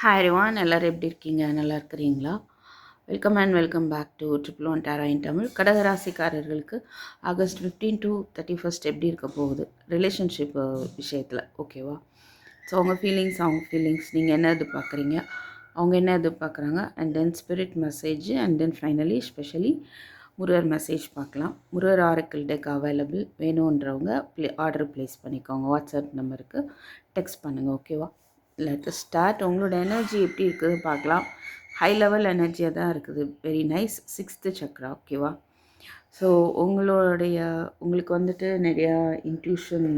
Hi ரிவான் எல்லோரும் எப்படி இருக்கீங்க? நல்லா இருக்கிறீங்களா? Welcome and welcome back to triple one tarot in Tamil கடகராசிக்காரர்களுக்கு August fifteen to thirty first எப்படி இருக்க போகுது? ரிலேஷன்ஷிப் விஷயத்தில் ஓகேவா ஸோ அவங்க ஃபீலிங்ஸ் அவங்க ஃபீலிங்ஸ் நீங்கள் என்ன எதிர்பார்க்குறீங்க? அவங்க என்ன எதிர்பார்க்குறாங்க? And then spirit message and then finally specially Murugar message பார்க்கலாம். முருகர் ஆரக்கிள் டெக் அவைலபிள் வேணுன்றவங்க ப்ளே ஆர்டர் ப்ளேஸ் பண்ணிக்கோங்க. வாட்ஸ்அப் நம்பருக்கு டெக்ஸ்ட் பண்ணுங்கள் ஓகேவா லெட் ஸ்டார்ட் உங்களோட எனர்ஜி எப்படி இருக்குது பார்க்கலாம். ஹை லெவல் எனர்ஜியாக தான் இருக்குது. வெரி நைஸ் சிக்ஸ்த்து சக்ரா ஓகேவா ஸோ உங்களுடைய உங்களுக்கு வந்துட்டு நிறையா இன்ட்யூஷன்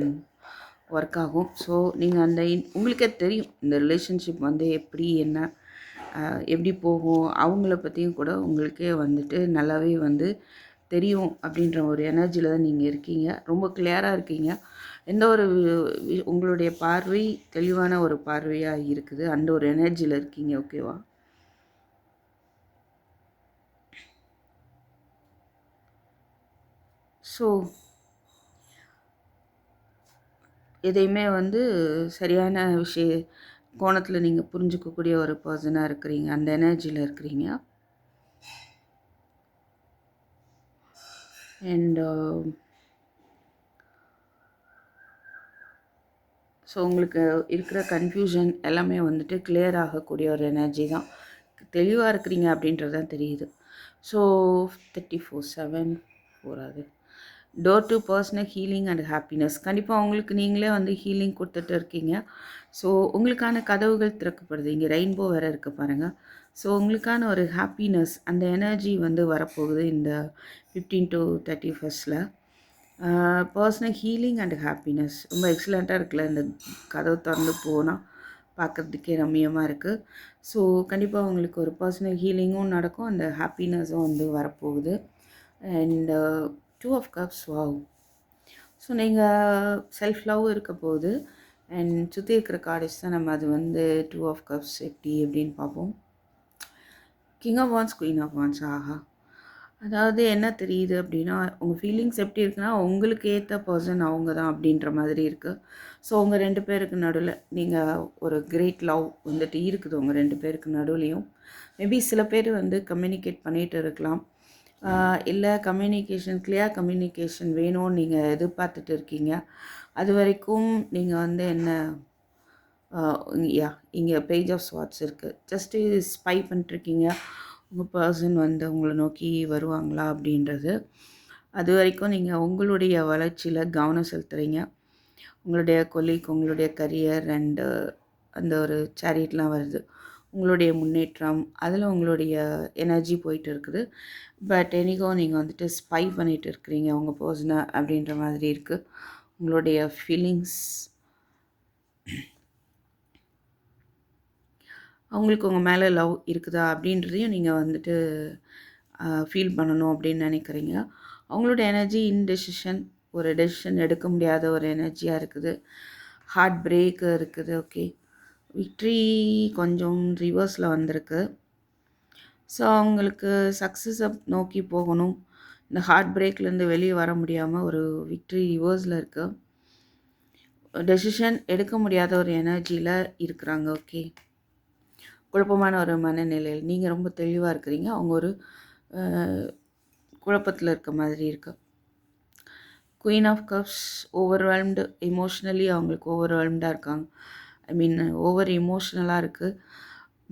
ஒர்க் ஆகும். ஸோ நீங்கள் அந்த இன் உங்களுக்கே தெரியும் இந்த ரிலேஷன்ஷிப் வந்து எப்படி என்ன எப்படி போகும். அவங்கள பற்றியும் கூட உங்களுக்கே வந்துட்டு நல்லாவே வந்து தெரியும் அப்படின்ற ஒரு எனர்ஜியில் தான் நீங்கள் இருக்கீங்க. ரொம்ப கிளியராக இருக்கீங்க. எந்த ஒரு உங்களுடைய பார்வை தெளிவான ஒரு பார்வையாக இருக்குது. அந்த ஒரு எனர்ஜியில் இருக்கீங்க ஓகேவா? ஸோ எதையுமே வந்து சரியான விஷய கோணத்தில் நீங்கள் புரிஞ்சுக்கக்கூடிய ஒரு பர்சனாக இருக்கிறீங்க அந்த எனர்ஜியில் இருக்கிறீங்க. அண்ட் ஸோ உங்களுக்கு இருக்கிற கன்ஃபியூஷன் எல்லாமே வந்துட்டு கிளியர் ஆகக்கூடிய ஒரு எனர்ஜி தான். தெளிவாக இருக்கிறீங்க அப்படின்றது தான் தெரியுது. ஸோ தேர்ட்டி ஃபோர் செவன் போகாது door to personal healing and happiness கண்டிப்பாக உங்களுக்கு நீங்களே வந்து ஹீலிங் கொடுத்துட்டு இருக்கீங்க. ஸோ உங்களுக்கான கதவுகள் திறக்கப்படுது. இங்கே ரெயின்போ வேறு இருக்குது பாருங்கள் ஸோ உங்களுக்கான ஒரு ஹாப்பினஸ் அந்த எனர்ஜி வந்து வரப்போகுது இந்த ஃபிஃப்டீன் டு தேர்ட்டி ஃபஸ்ட்டில் பர்சனல் ஹீலிங் அண்ட் ஹாப்பினஸ் ரொம்ப எக்ஸலண்ட்டாக இருக்குல்ல இந்த கதவு திறந்து போனால் பார்க்குறதுக்கே ரம்மியமாக இருக்குது ஸோ கண்டிப்பாக உங்களுக்கு ஒரு பர்சனல் ஹீலிங்கும் நடக்கும் அந்த ஹாப்பினஸும் வந்து வரப்போகுது. And two of cups wow so நீங்கள் செல்ஃப் லவ் இருக்க போகுது. அண்ட் சுற்றி இருக்கிற கார்டஸ் தான் நம்ம அது வந்து டூ ஆஃப் கப்ஸ் எப்படி எப்படின்னு பார்ப்போம். King of wands queen of wands ஆஹா. அதாவது என்ன தெரியுது அப்படின்னா உங்கள் ஃபீலிங்ஸ் எப்படி இருக்குன்னா உங்களுக்கு ஏற்ற பர்சன் அவங்க தான் அப்படின்ற மாதிரி இருக்குது ஸோ உங்கள் ரெண்டு பேருக்கு நடுவில் நீங்கள் ஒரு கிரேட் லவ் வந்துட்டு இருக்குது உங்கள் ரெண்டு பேருக்கு நடுவுலையும். மேபி சில பேர் வந்து கம்யூனிகேட் பண்ணிகிட்டு இருக்கலாம். இல்லை கம்யூனிகேஷன் கிளியர் கம்யூனிகேஷன் வேணும்னு நீங்கள் எதிர்பார்த்துட்டு இருக்கீங்க. அது வரைக்கும் நீங்கள் வந்து என்ன யா இங்கே பேஜ் ஆஃப் ஸ்வாட்ஸ் இருக்குது ஜஸ்ட்டு ஸ்பை பண்ணிட்டுருக்கீங்க உங்கள் பர்சன் வந்து உங்களை நோக்கி வருவாங்களா அப்படின்றது அது வரைக்கும் நீங்கள் உங்களுடைய வளர்ச்சியில் கவனம் செலுத்துகிறீங்க உங்களுடைய கொலீக் உங்களுடைய கரியர் அண்டு அந்த ஒரு சேரிட்லாம் வருது. உங்களுடைய முன்னேற்றம் அதில் உங்களுடைய எனர்ஜி போயிட்டு இருக்குது. பட் எனிக்கோ நீங்கள் வந்துட்டு ஸ்பை பண்ணிகிட்டு இருக்கிறீங்க உங்கள் பர்சனை அப்படின்ற மாதிரி இருக்குது உங்களுடைய ஃபீலிங்ஸ் அவங்களுக்கு உங்கள் மேலே லவ் இருக்குதா அப்படின்றதையும் நீங்கள் வந்துட்டு ஃபீல் பண்ணணும் அப்படின்னு நினைக்கிறீங்க. அவங்களோட எனர்ஜி இன்டெசிஷன் ஒரு டெசிஷன் எடுக்க முடியாத ஒரு எனர்ஜியாக இருக்குது. ஹார்ட் பிரேக்கு இருக்குது ஓகே. விக்ட்ரி கொஞ்சம் ரிவர்ஸில் வந்திருக்கு. ஸோ அவங்களுக்கு சக்ஸஸை நோக்கி போகணும். இந்த ஹார்ட் பிரேக்லேருந்து வெளியே வர முடியாமல் ஒரு விக்ட்ரி ரிவர்ஸில் இருக்குது டெசிஷன் எடுக்க முடியாத ஒரு எனர்ஜியில் இருக்கிறாங்க ஓகே. குழப்பமான ஒரு மனநிலையில் நீங்கள் ரொம்ப தெளிவாக இருக்கிறீங்க. அவங்க ஒரு குழப்பத்தில் இருக்க மாதிரி இருக்கு. Queen of cups overwhelmed emotionally அவங்களுக்கு ஓவர்வெல்ம்டாக இருக்காங்க. ஐ மீன் ஓவர் எமோஷ்னலாக இருக்குது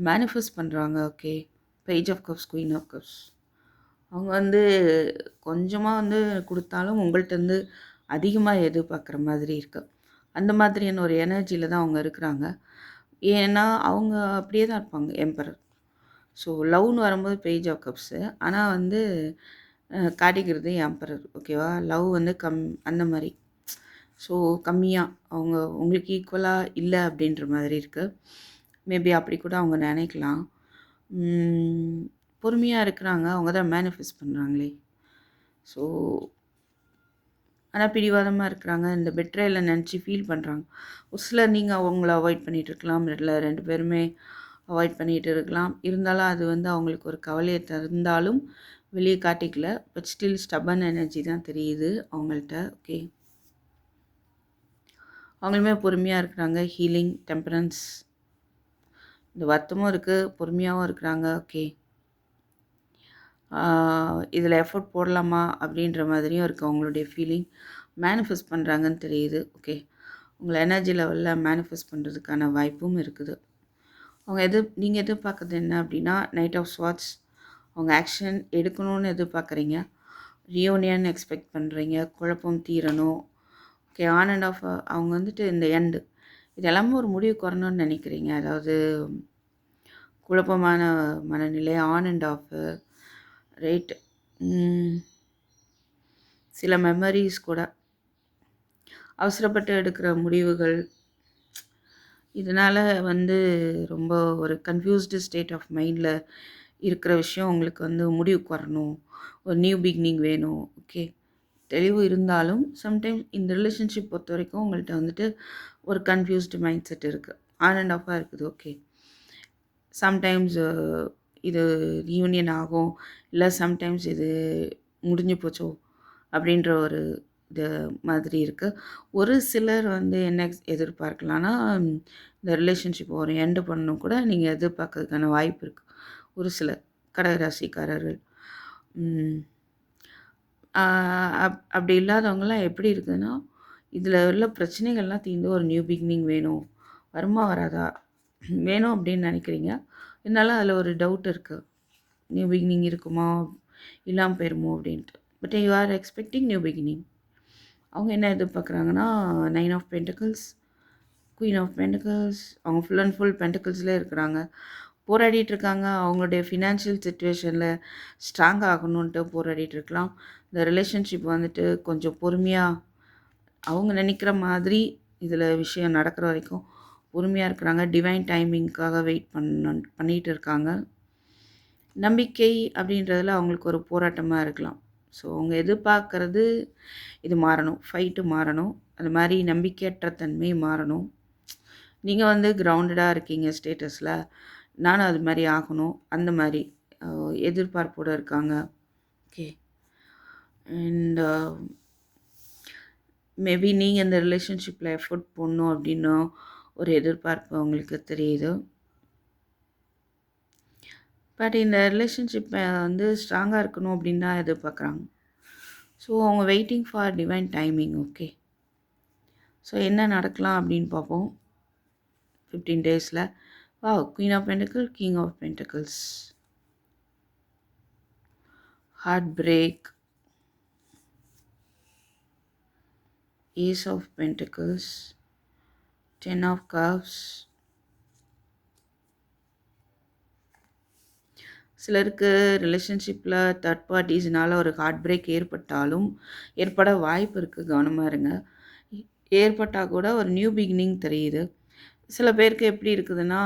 மேனிஃபெஸ்ட் பண்ணுறாங்க okay page of cups queen of cups அவங்க வந்து கொஞ்சமாக வந்து கொடுத்தாலும் உங்கள்கிட்ட இருந்து அதிகமாக எதிர்பார்க்குற மாதிரி இருக்கு. அந்த மாதிரியான ஒரு எனர்ஜியில் தான் அவங்க இருக்கிறாங்க. ஏன்னா அவங்க அப்படியே தான் இருப்பாங்க எம்பரர் ஸோ லவ்னு வரும்போது பேஜ் ஆஃப் கப்ஸு ஆனால் வந்து காட்டிக்கிறது எம்பரர் ஓகேவா லவ் வந்து கம் அந்த மாதிரி. ஸோ கம்மியாக அவங்க உங்களுக்கு ஈக்குவலாக இல்லை அப்படின்ற மாதிரி இருக்குது மேபி அப்படி கூட அவங்க நினைக்கலாம். பொறுமையாக இருக்கிறாங்க. அவங்க தான் மேனிஃபெஸ்ட் பண்ணுறாங்களே ஸோ ஆனால் பிடிவாதமாக இருக்கிறாங்க. இந்த பெட்ரேல நினச்சி ஃபீல் பண்ணுறாங்க ஒரு சிலர் நீங்கள் அவங்கள அவாய்ட் பண்ணிகிட்டு இருக்கலாம். இல்லை ரெண்டு பேருமே அவாய்ட் பண்ணிகிட்டு இருக்கலாம். இருந்தாலும் அது வந்து அவங்களுக்கு ஒரு கவலையை தந்தாலும் வெளியே காட்டிக்கல. பட் ஸ்டில் ஸ்டபன் எனர்ஜி தான் தெரியுது அவங்கள்ட்ட. ஓகே அவங்களுமே பொறுமையாக இருக்கிறாங்க. ஹீலிங் டெம்பரன்ஸ் இந்த வருத்தமும் இருக்குது பொறுமையாகவும் இருக்கிறாங்க. ஓகே இதில் எஃபோர்ட் போடலாமா அப்படின்ற மாதிரியும் இருக்குது அவங்களுடைய ஃபீலிங் மேனிஃபெஸ்ட் பண்ணுறாங்கன்னு தெரியுது. ஓகே உங்களை எனர்ஜி லெவலில் மேனிஃபெஸ்ட் பண்ணுறதுக்கான வாய்ப்பும் இருக்குது. அவங்க எது நீங்கள் எதிர்பார்க்குறது என்ன அப்படின்னா நைட் ஆஃப் ஸ்வாட்ச் அவங்க ஆக்ஷன் எடுக்கணும்னு எதிர்பார்க்குறீங்க. ரியூனியன் எக்ஸ்பெக்ட் பண்ணுறீங்க குழப்பம் தீரணும். ஓகே ஆன் அண்ட் ஆஃப் அவங்க வந்துட்டு இந்த எண்டு இது எல்லாமே ஒரு முடிவுக்கு வரணும்னு நினைக்கிறீங்க. அதாவது குழப்பமான மனநிலை ஆன் அண்ட் ஆஃபு ரைட் சில மெமரிஸ் கூட. அவசரப்பட்டு எடுக்கிற முடிவுகள். இதனால் வந்து ரொம்ப ஒரு கன்ஃபியூஸ்டு ஸ்டேட் ஆஃப் மைண்டில் இருக்கிற விஷயம் உங்களுக்கு வந்து முடிவுக்கு வரணும். ஒரு நியூ பிகினிங் வேணும். ஓகே தெளிவு இருந்தாலும் சம்டைம்ஸ் இந்த ரிலேஷன்ஷிப் பொறுத்த வரைக்கும் உங்கள்கிட்ட வந்துட்டு ஒரு கன்ஃபியூஸ்டு மைண்ட் செட் இருக்குது ஆன் அண்ட் ஆஃபாக இருக்குது ஓகே சம்டைம்ஸ் இது யூனியன் ஆகும் இல்லை சம்டைம்ஸ் இது முடிஞ்சு போச்சோ அப்படின்ற ஒரு இது மாதிரி இருக்குது ஒரு சிலர் வந்து என்ன எதிர்பார்க்கலான்னா இந்த ரிலேஷன்ஷிப் ஒரு எண்டு பண்ணணும் கூட நீங்கள் எதிர்பார்க்கறதுக்கான வாய்ப்பு இருக்குது ஒரு சிலர் கடகராசிக்காரர்கள். அப் அப்படி இல்லாதவங்கலாம் எப்படி இருக்குதுன்னா இதில் உள்ள பிரச்சனைகள்லாம் தீர்ந்து ஒரு நியூ பிகினிங் வேணும். வருமா வராதா? வேணும் அப்படின்னு நினைக்கிறீங்க. இருந்தாலும் அதில் ஒரு டவுட் இருக்குது நியூ பிகினிங் இருக்குமா? இல்லாமல் போயிருமோ அப்படின்ட்டு. But you are expecting new beginning அவங்க என்ன எதிர்பார்க்குறாங்கன்னா nine of pentacles queen of pentacles அவங்க ஃபுல் அண்ட் ஃபுல் பென்டக்கிள்ஸ்லேயே இருக்கிறாங்க. போராடிட்டு இருக்காங்க. அவங்களுடைய ஃபினான்ஷியல் சுச்சுவேஷனில் ஸ்ட்ராங் ஆகணுன்ட்டு போராடிட்டு இருக்கலாம். இந்த ரிலேஷன்ஷிப் வந்துட்டு கொஞ்சம் பொறுமையாக அவங்க நினைக்கிற மாதிரி இதில் விஷயம் நடக்கிற வரைக்கும் பொறுமையாக இருக்கிறாங்க. டிவைன் டைமிங்க்காக வெயிட் பண்ண பண்ணிகிட்டு இருக்காங்க. நம்பிக்கை அப்படின்றதில் அவங்களுக்கு ஒரு போராட்டமாக இருக்கலாம். ஸோ அவங்க எதிர்பார்க்கறது இது மாறணும். ஃபைட்டு மாறணும். அது மாதிரி நம்பிக்கையற்ற தன்மை மாறணும். நீங்கள் வந்து கிரவுண்டடாக இருக்கீங்க ஸ்டேட்டஸில் நானும் அது மாதிரி ஆகணும். அந்த மாதிரி எதிர்பார்ப்போடு இருக்காங்க. ஓகே அண்ட் மேபி நீங்கள் இந்த ரிலேஷன்ஷிப்பில் எஃபோர்ட் போடணும் அப்படின்னும் ஒரு எதிர்பார்ப்பு அவங்களுக்கு தெரியுது? பட் இந்த ரிலேஷன்ஷிப்பை வந்து ஸ்ட்ராங்காக இருக்கணும் அப்படின்னு தான் எதிர்பார்க்குறாங்க. ஸோ அவங்க waiting for divine timing okay so என்ன நடக்கலாம் அப்படின்னு பார்ப்போம். ஃபிஃப்டீன் டேஸில் வா queen of pentacle king of pentacles heartbreak ace of pentacles ten of cups சிலருக்கு ரிலேஷன்ஷிப்பில் தேர்ட் பார்ட்டிஸ்னால ஒரு ஹார்ட் பிரேக் ஏற்பட்டாலும் ஏற்பட வாய்ப்பு இருக்குது கவனமாக இருங்க. ஏற்பட்டால் கூட ஒரு நியூ பிகினிங் தெரியுது. சில பேருக்கு எப்படி இருக்குதுன்னா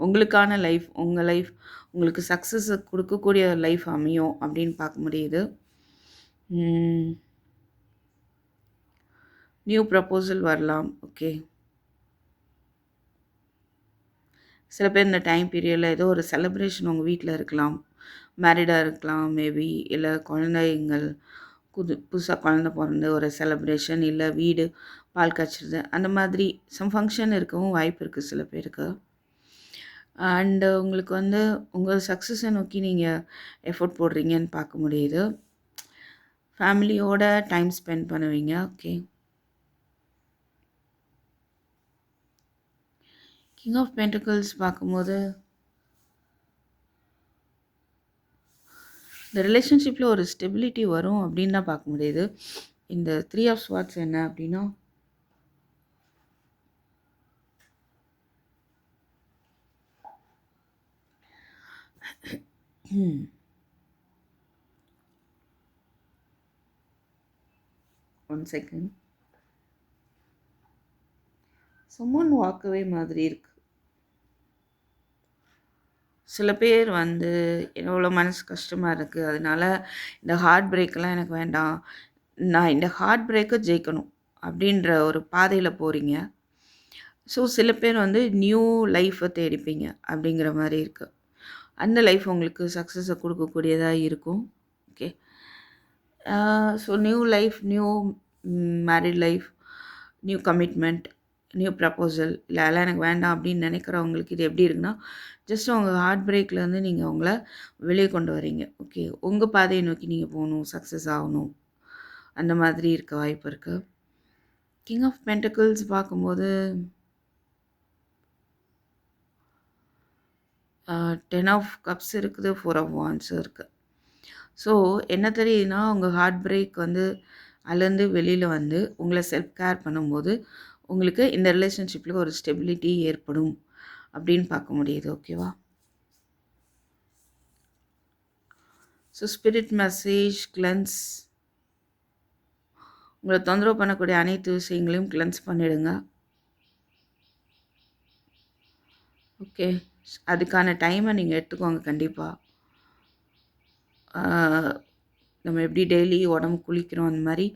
உங்களுக்கான லைஃப் உங்கள் லைஃப் உங்களுக்கு சக்ஸஸ் கொடுக்கக்கூடிய லைஃப் அமையும் அப்படின்னு பார்க்க முடியுது. நியூ ப்ரப்போசல் வரலாம். ஓகே சில பேர் இந்த டைம் பீரியடில் ஏதோ ஒரு செலப்ரேஷன் உங்கள் வீட்டில் இருக்கலாம். மேரிடாக இருக்கலாம் மேபி இல்லை குழந்தைங்கள் புது புதுசாக குழந்த பிறந்து ஒரு செலப்ரேஷன் இல்லை வீடு பால் காய்ச்சிறது அந்த மாதிரி சம் ஃபங்க்ஷன் இருக்கவும் வாய்ப்பு இருக்குது சில பேருக்கு. அண்டு உங்களுக்கு வந்து உங்கள் சக்ஸஸை நோக்கி நீங்கள் எஃபோர்ட் போடுறீங்கன்னு பார்க்க முடியுது. ஃபேமிலியோட டைம் ஸ்பெண்ட் பண்ணுவீங்க. ஓகே கிங் ஆஃப் பென்டக்கிள்ஸ் பார்க்கும்போது இந்த ரிலேஷன்ஷிப்பில் ஒரு ஸ்டெபிலிட்டி வரும் அப்படின்னு தான் பார்க்க முடியுது. இந்த த்ரீ ஆஃப் ஸ்வாட்ஸ் என்ன அப்படின்னா ஒன் செகண்ட் சுமன் வாக்கவே மாதிரி இருக்கு. சில பேர் வந்து எவ்வளோ மனசு கஷ்டமாக இருக்குது அதனால இந்த ஹார்ட் பிரேக்கெல்லாம் எனக்கு வேண்டாம். நான் இந்த ஹார்ட் பிரேக்கை ஜெயிக்கணும் அப்படின்ற ஒரு பாதையில் போகிறீங்க ஸோ சில பேர் வந்து நியூ லைஃப்பை தேடிப்பீங்க அப்படிங்கிற மாதிரி இருக்குது அந்த லைஃப் உங்களுக்கு சக்ஸஸை கொடுக்கக்கூடியதாக இருக்கும். Okay so new life new married life new commitment new proposal இல்லை அதெல்லாம் எனக்கு வேண்டாம் அப்படின்னு நினைக்கிறவங்களுக்கு இது எப்படி இருக்குன்னா ஜஸ்ட் உங்கள் ஹார்ட் பிரேக்லேருந்து நீங்கள் உங்களை வெளியே கொண்டு வரீங்க ஓகே உங்கள் பாதையை நோக்கி நீங்கள் போகணும் சக்ஸஸ் ஆகணும். அந்த மாதிரி இருக்க வாய்ப்பு இருக்குது கிங் ஆஃப் பென்டக்கிள்ஸ் பார்க்கும்போது டென் ஆஃப் கப்ஸ் இருக்குது ஃபோர் ஆஃப் வான்ஸும் இருக்குது ஸோ என்ன தெரியுதுன்னா உங்கள் ஹார்ட் பிரேக் வந்து அதுலேருந்து வெளியில் வந்து உங்களை செல்ஃப் கேர் பண்ணும்போது உங்களுக்கு இந்த ரிலேஷன்ஷிப்பில் ஒரு ஸ்டெபிலிட்டி ஏற்படும் அப்படின்னு பார்க்க முடியுது ஓகேவா ஸோ ஸ்பிரிட் மெசேஜ் கிளென்ஸ் உங்களை தொந்தரவு பண்ணக்கூடிய அனைத்து விஷயங்களையும் கிளென்ஸ் பண்ணிடுங்க. ஓகே அதுக்கான டைமை நீங்கள் எடுத்துக்கோங்க கண்டிப்பாக நம்ம எப்படி டெய்லி உடம்பு குளிக்கிறோம் அந்த மாதிரி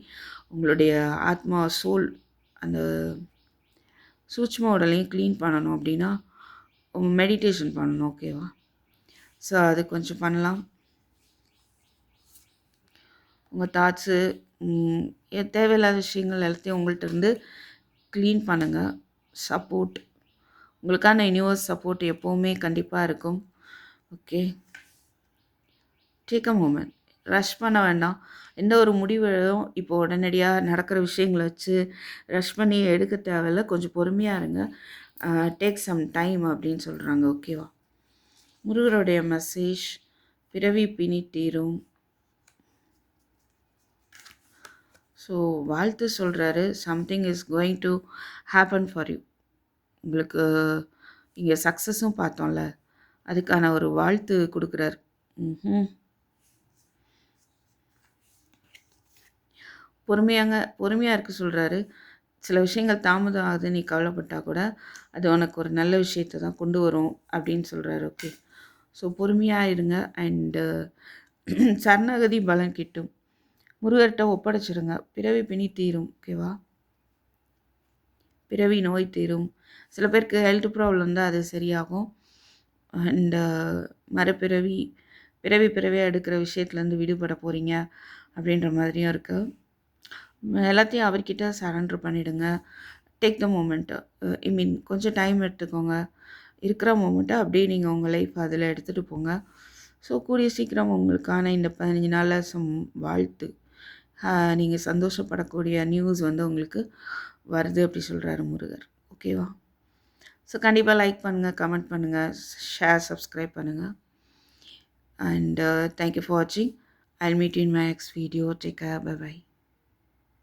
உங்களுடைய ஆத்மா சோல் அந்த சூட்ச்ம உடலையும் க்ளீன் பண்ணணும் அப்படின்னா மெடிடேஷன் பண்ணணும் ஓகேவா ஸோ அது கொஞ்சம் பண்ணலாம். உங்கள் தாட்ஸு தேவையில்லாத விஷயங்கள் எல்லாத்தையும் உங்கள்கிட்ட இருந்து க்ளீன் பண்ணுங்கள் சப்போர்ட் உங்களுக்கான யூனிவர்ஸ் சப்போர்ட் எப்போவுமே கண்டிப்பாக இருக்கும். Okay take a moment rush பண்ண வேண்டாம். எந்த ஒரு முடிவும் இப்போ உடனடியாக நடக்கிற விஷயங்களை வச்சு ரஷ் பண்ணி எடுக்க தேவையில்ல. கொஞ்சம் பொறுமையாக இருங்க. டேக் சம் டைம் அப்படின்னு சொல்கிறாங்க ஓகேவா முருகருடைய மெசேஜ் பிறவி பிணி தீரும். ஸோ வாழ்த்து சொல்கிறாரு something is going to happen for you உங்களுக்கு இங்கே சக்ஸஸும் பார்த்தோம்ல. அதுக்கான ஒரு வாழ்த்து கொடுக்குறாரு. ம் பொறுமையாங்க பொறுமையாக இருக்க சொல்கிறாரு சில விஷயங்கள் தாமதம் ஆகுது நீ கவலைப்பட்டால் கூட அது உனக்கு ஒரு நல்ல விஷயத்தை தான் கொண்டு வரும் அப்படின்னு சொல்கிறாரு ஓகே ஸோ பொறுமையாக இருங்க அண்டு சரணகதி பலன் கிட்டும். முருகர்கிட்ட ஒப்படைச்சிருங்க. பிறவி பிணி தீரும். ஓகேவா பிறவி நோய் தீரும். சில பேருக்கு ஹெல்த் ப்ராப்ளம் தான் அது சரியாகும். அண்டு மறுபிறவி பிறவி பிறவியாக எடுக்கிற விஷயத்துலேருந்து விடுபட போகிறீங்க அப்படின்ற மாதிரியும் இருக்குது எல்லாத்தையும் அவர்கிட்ட சரண்டர் பண்ணிவிடுங்க டேக் த மூமெண்ட்டு ஐ மீன் கொஞ்சம் டைம் எடுத்துக்கோங்க. இருக்கிற மூமெண்ட்டை அப்படியே நீங்கள் உங்கள் லைஃப் அதில் எடுத்துகிட்டு போங்க. ஸோ கூடிய சீக்கிரம் உங்களுக்கான இந்த பதினஞ்சு நாளில் சம் வாழ்த்து. நீங்கள் சந்தோஷப்படக்கூடிய நியூஸ் வந்து உங்களுக்கு வருது அப்படி சொல்கிறாரு முருகர். ஓகேவா ஸோ கண்டிப்பாக லைக் பண்ணுங்கள் கமெண்ட் பண்ணுங்கள் ஷேர் சப்ஸ்கிரைப் பண்ணுங்கள் அண்ட் தேங்க்யூ ஃபார் வாட்சிங் I meet in my next video take care bye bye